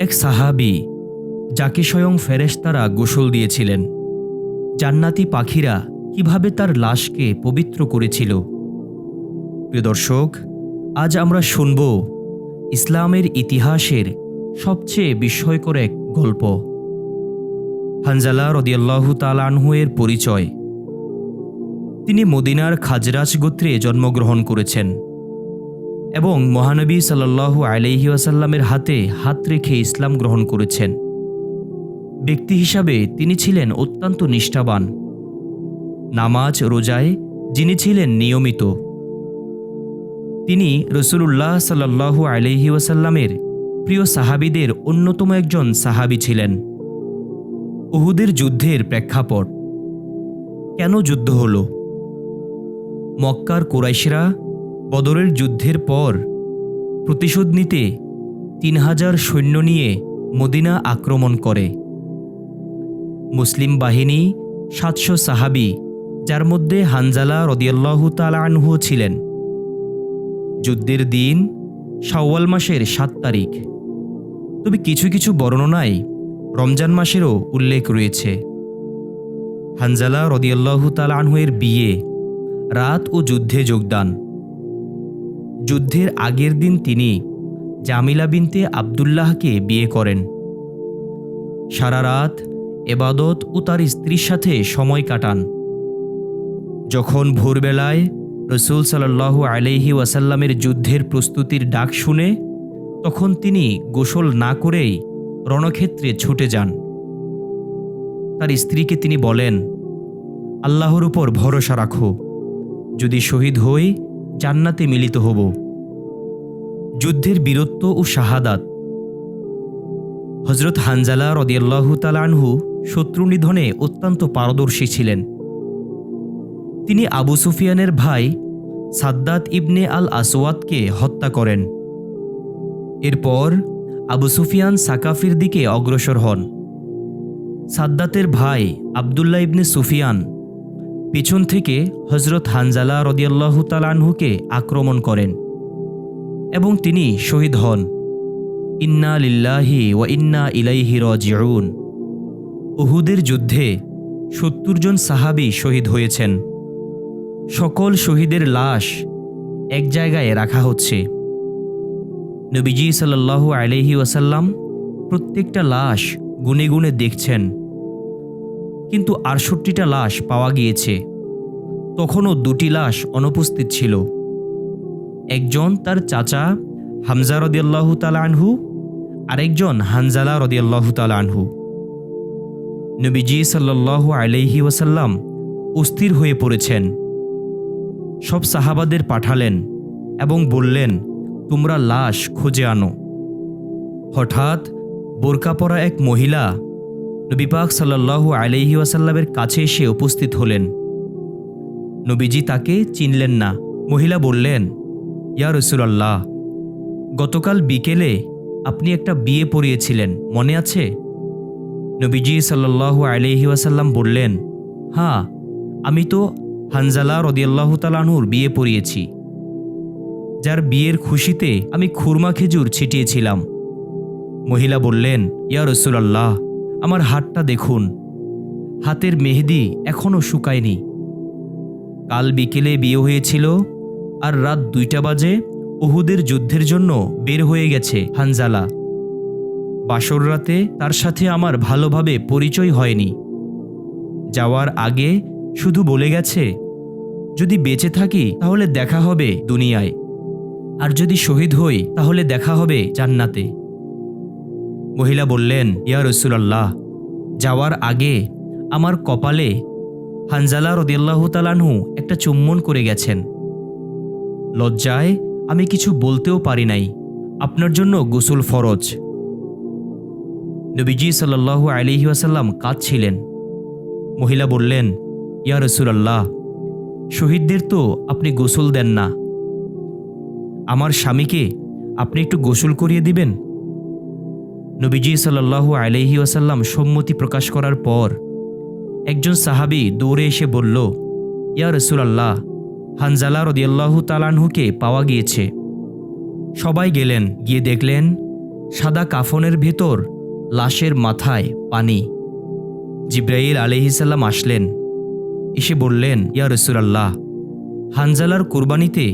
এক সাহাবি, যাকে স্বয়ং ফেরেশতারা গোসল দিয়েছিলেন। জান্নাতি পাখিরা কীভাবে তার লাশকে পবিত্র করেছিল। প্রিয় দর্শক, আজ আমরা শুনব ইসলামের ইতিহাসের সবচেয়ে বিস্ময়কর এক গল্প। হানজালা রদিয়াল্লাহু তালানহু এর পরিচয়। তিনি মদিনার খাজরাজ গোত্রে জন্মগ্রহণ করেছেন। এবং মহানবী সাল্লাল্লাহু আলাইহি ওয়াসাল্লামের হাতে হাত রেখে ইসলাম গ্রহণ করেছেন। ব্যক্তি হিসাবে তিনি ছিলেন অত্যন্ত নিষ্ঠাবান। নামাজ, রোজায় যিনি ছিলেন নিয়মিত। তিনি রসুলুল্লাহ সাল্লাল্লাহু আলাইহি ওয়াসাল্লামের প্রিয় সাহাবিদের অন্যতম একজন সাহাবি ছিলেন। উহুদের যুদ্ধের প্রেক্ষাপট। কেন যুদ্ধ হল? মক্কার কুরাইশরা বদরের যুদ্ধের পর প্রতিশোধ নিতে তিন হাজার সৈন্য নিয়ে মদিনা আক্রমণ করে। মুসলিম বাহিনী সাতশো সাহাবি, যার মধ্যে হানজালা রদিয়াল্লাহু তালানহু ছিলেন। যুদ্ধের দিন শাওয়াল মাসের সাত তারিখ। তবে কিছু কিছু বর্ণনায় রমজান মাসেরও উল্লেখ রয়েছে। হানজালা রদিয়াল্লাহু তালানহুয়ের বিয়ে, রাত ও যুদ্ধে যোগদান। যুদ্ধের আগের দিন তিনি জামিলা বিনতে আবদুল্লাহকে বিয়ে করেন। সারা রাত এবাদত ও তার স্ত্রীর সাথে সময় কাটান। যখন ভোরবেলায় রসুল সাল্লাল্লাহু আলাইহি ওয়াসাল্লামের যুদ্ধের প্রস্তুতির ডাক শুনে তখন তিনি গোসল না করেই রণক্ষেত্রে ছুটে যান। তার স্ত্রীকে তিনি বলেন, আল্লাহর উপর ভরসা রাখো। যদি শহীদ হই জান্নাতে মিলিত হব। যুদ্ধের বীরত্ব ও শাহাদাত। হজরত হানজালা রদিয়াল্লাহু তালানহু শত্রু নিধনে অত্যন্ত পারদর্শী ছিলেন। তিনি আবু সুফিয়ানের ভাই সাদ্দাত ইবনে আল আসওয়াদকে হত্যা করেন। এরপর আবু সুফিয়ান সাকাফির দিকে অগ্রসর হন। সাদ্দাতের ভাই আবদুল্লাহ ইবনে সুফিয়ান পিছন থেকে হজরত হানজালা রদিয়াল্লাহু তালানহুকে আক্রমণ করেন এবং তিনি শহীদ হন। ইন্না লিল্লাহি ও ইন্না ইলাইহি রাজিউন। উহুদের যুদ্ধে সত্তর জন সাহাবি শহীদ হয়েছেন। সকল শহীদের লাশ এক জায়গায় রাখা হচ্ছে। নবীজি সাল্লাল্লাহু আলাইহি ওয়াসাল্লাম প্রত্যেকটা লাশ গুনে গুনে দেখছেন। কিন্তু আটষট্টিটা লাশ পাওয়া গিয়েছে। তখনও দুটি লাশ অনুপস্থিত ছিল। একজন তার চাচা হামজা রদিয়াল্লাহু আনহু, আরেকজন হানজালা রদিয়াল্লাহু আনহু। নবীজি সাল্লাল্লাহু আলাইহি ওয়াসাল্লাম অস্থির হয়ে পড়েছেন। সব সাহাবাদের পাঠালেন এবং বললেন, তোমরা লাশ খুঁজে আনো। হঠাৎ বোরকা পরা এক মহিলা নবী পাক সাল্লাল্লাহু আলাইহি ওয়াসাল্লামের কাছে এসে উপস্থিত হলেন। নবীজি তাকে চিনলেন না। মহিলা বললেন, ইয়া রসুলাল্লাহ, গতকাল বিকেলে আপনি একটা বিয়ে পড়িয়েছিলেন, মনে আছে? নবীজি সাল্লাল্লাহু আলাইহি ওয়াসাল্লাম বললেন হ্যাঁ আমি তো হানজালা রদিয়াল্লাহু তালানুর বিয়ে পড়িয়েছি। যার বিয়ের খুশিতে আমি খুরমা খেজুর ছিটিয়েছিলাম। মহিলা বললেন, ইয়া রসুলাল্লাহ আমার হাতটা দেখুন। হাতের মেহেদি এখনও শুকায়নি। কাল বিকেলে বিয়ে হয়েছিল আর রাত দুইটা বাজে উহুদের যুদ্ধের জন্য বের হয়ে গেছে হানজালা। বাসর রাতে তার সাথে আমার ভালোভাবে পরিচয় হয়নি। যাওয়ার আগে শুধু বলে গেছে, যদি বেঁচে থাকি তাহলে দেখা হবে দুনিয়ায়, আর যদি শহীদ হই তাহলে দেখা হবে জান্নাতে। মহিলা বললেন, ইয়া রসুলাল্লাহ, যাওয়ার আগে আমার কপালে হানজালা রদিয়াল্লাহ তালানহু একটা চুম্বন করে গেছেন। লজ্জায় আমি কিছু বলতেও পারি নাই। আপনার জন্য গোসল ফরজ। নবীজি সাল্লাল্লাহু আলিহি আসাল্লাম কাঁদছিলেন। মহিলা বললেন, ইয়া রসুলাল্লাহ, শহীদদের তো আপনি গোসল দেন না। আমার স্বামীকে আপনি একটু গোসল করিয়ে দিবেন? নবীজি সাল্লাল্লাহু আলাইহি ওয়াসাল্লাম সম্মতি প্রকাশ করার পর একজন সাহাবি দৌড়ে এসে বলল, ইয়া রসুলাল্লাহ, হানজালা রদিয়াল্লাহু তালানহুকে পাওয়া গিয়েছে। সবাই গেলেন, গিয়ে দেখলেন সাদা কাফনের ভেতর লাশের মাথায় পানি। জিব্রাইল আলহিসাল্লাম আসলেন, এসে বললেন, ইয়া রসুলাল্লাহ, হানজালার কোরবানিতে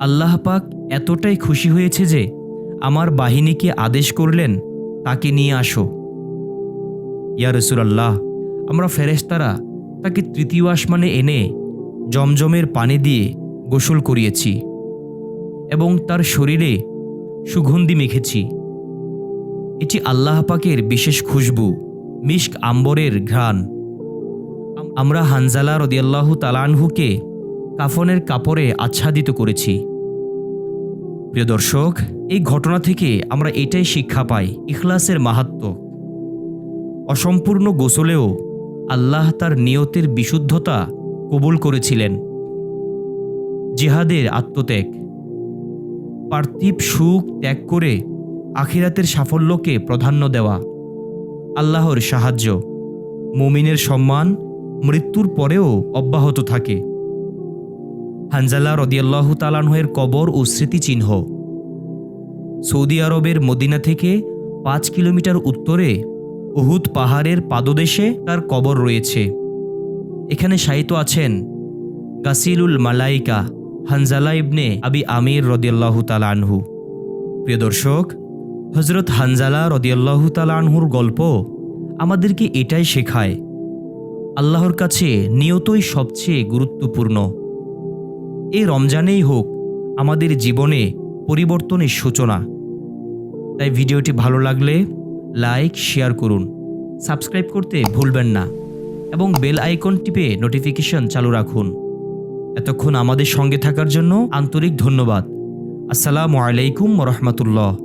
আল্লাহ পাক এতটাই খুশি হয়েছে যে আমার বাহিনীকে আদেশ করলেন তাকে নিয়ে আসো। ইয়া রসুলাল্লাহ, আমরা ফেরেস্তারা তাকে তৃতীয় আসমানে এনে জমজমের পানি দিয়ে গোসল করিয়েছি এবং তার শরীরে সুগন্ধি মেখেছি। এটি আল্লাহ পাকের বিশেষ খুশবু মিস্ক আম্বরের ঘ্রাণ। আমরা হানজালা রদিয়াল্লাহ তালানহুকে কাফনের কাপড়ে আচ্ছাদিত করেছি। প্রিয় দর্শক, এই ঘটনা থেকে আমরা এটাই শিক্ষা পাই, ইখলাসের মাহাত্ম। অসম্পূর্ণ গোসলেও আল্লাহ তার নিয়তের বিশুদ্ধতা কবুল করেছিলেন। জিহাদের আত্মত্যাগ। পার্থিব সুখ ত্যাগ করে আখিরাতের সাফল্যকে প্রাধান্য দেওয়া। আল্লাহর সাহায্য। মুমিনের সম্মান মৃত্যুর পরেও অব্যাহত থাকে। হানজালা রদিয়াল্লাহ তালানহের কবর ও স্মৃতিচিহ্ন। সৌদি আরবের মদিনা থেকে পাঁচ কিলোমিটার উত্তরে উহুদ পাহাড়ের পাদদেশে তার কবর রয়েছে। এখানে শায়িত আছেন গাসিলুল মালাইকা হানজালা ইবনে আবি আমির রদিয়াল্লাহ তালানহু প্রিয় দর্শক হজরত হানজালা রদিয়াল্লাহু তালানহুর গল্প আমাদেরকে এটাই শেখায়, আল্লাহর কাছে নিয়তই সবচেয়ে গুরুত্বপূর্ণ। এই রমজানেই হোক আমাদের জীবনে পরিবর্তনের সূচনা। তাই ভিডিওটি ভালো লাগলে লাইক, শেয়ার করুন। সাবস্ক্রাইব করতে ভুলবেন না এবং বেল আইকন টিপে নোটিফিকেশন চালু রাখুন। এতক্ষণ আমাদের সঙ্গে থাকার জন্য আন্তরিক ধন্যবাদ। আসসালামু আলাইকুম রহমতুল্লাহ।